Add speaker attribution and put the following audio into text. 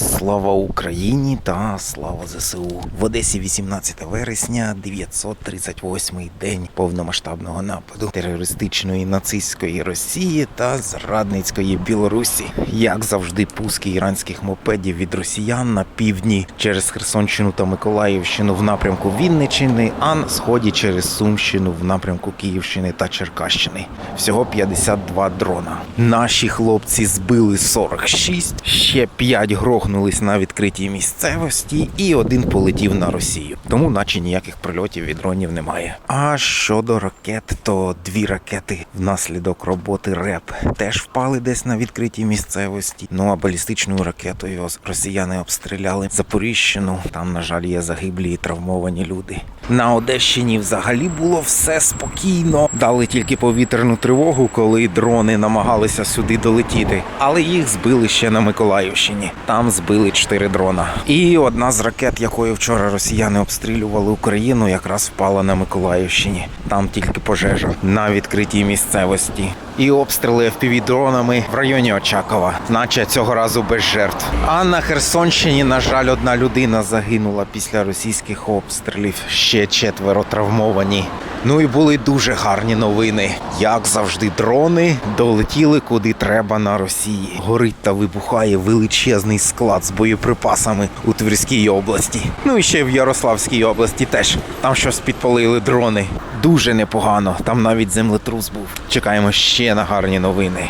Speaker 1: Слава Україні та слава ЗСУ. В Одесі 18 вересня, 938-й день повномасштабного нападу терористичної нацистської Росії та зрадницької Білорусі. Як завжди, пуски іранських мопедів від росіян на півдні через Херсонщину та Миколаївщину в напрямку Вінниччини, а на сході через Сумщину в напрямку Київщини та Черкащини. Всього 52 дрона. Наші хлопці збили 46, ще 5 грохнулись на відкритій місцевості, і один полетів на Росію. Тому, наче ніяких прильотів від дронів немає. А щодо ракет, то дві ракети внаслідок роботи РЕП теж впали десь на відкритій місцевості. Ну а балістичною ракетою росіяни обстріляли Запоріжжяну. Там, на жаль, є загиблі і травмовані люди. На Одещині взагалі було все спокійно. Дали тільки повітряну тривогу, коли дрони намагалися сюди долетіти. Але їх збили ще на Миколаївщині. Там збили чотири дрона. І одна з ракет, якою вчора росіяни обстрілювали Україну, якраз впала на Миколаївщині. Там тільки пожежа на відкритій місцевості. І обстріли FPV-дронами в районі Очакова, наче цього разу без жертв. А на Херсонщині, на жаль, одна людина загинула після російських обстрілів. Ще четверо травмовані. Ну і були дуже гарні новини. Як завжди, дрони долетіли куди треба на Росії. Горить та вибухає величезний склад з боєприпасами у Тверській області. Ну і ще в Ярославській області теж. Там щось підпалили дрони. Дуже непогано. Там навіть землетрус був. Чекаємо ще на гарні новини.